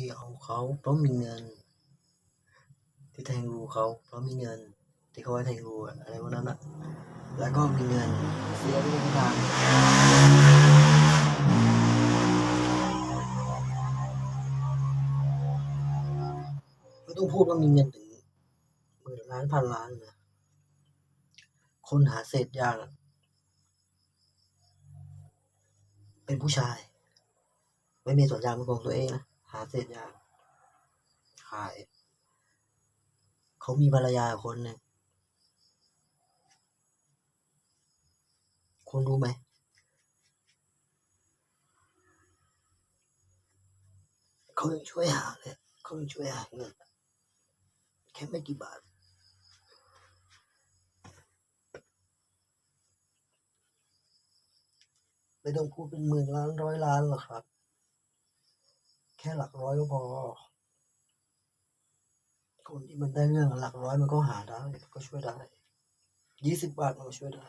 ที่เอาเขาเพราะมีเงิน ที่แทงรูเขาเพราะมีเงิน ที่เขาไว้แทงรูอะไรพวกนั้นอะแล้วก็มีเงินเสียทุกทางไม่ต้องพูดว่ามีเงินถึงหมื่นล้านพันล้านนะคนหาเศษยางเป็นผู้ชาย ไม่มีส่วนยางเป็นของตัวเองนะ หาเศษยาขาย เขามีภรรยาคนหนึ่งคุณรู้ไหม เขายังช่วยหาเลยเขายังช่วยหาเงิน แค่ไม่กี่บาทไม่ต้องพูดเป็นหมื่นล้านร้อยล้านหรอกครับ แค่หลักร้อยก็พอ คนที่มันได้เรื่องหลักร้อยมันก็หาได้ก็ช่วยได้ยี่สิบบาทมันก็ช่วยได้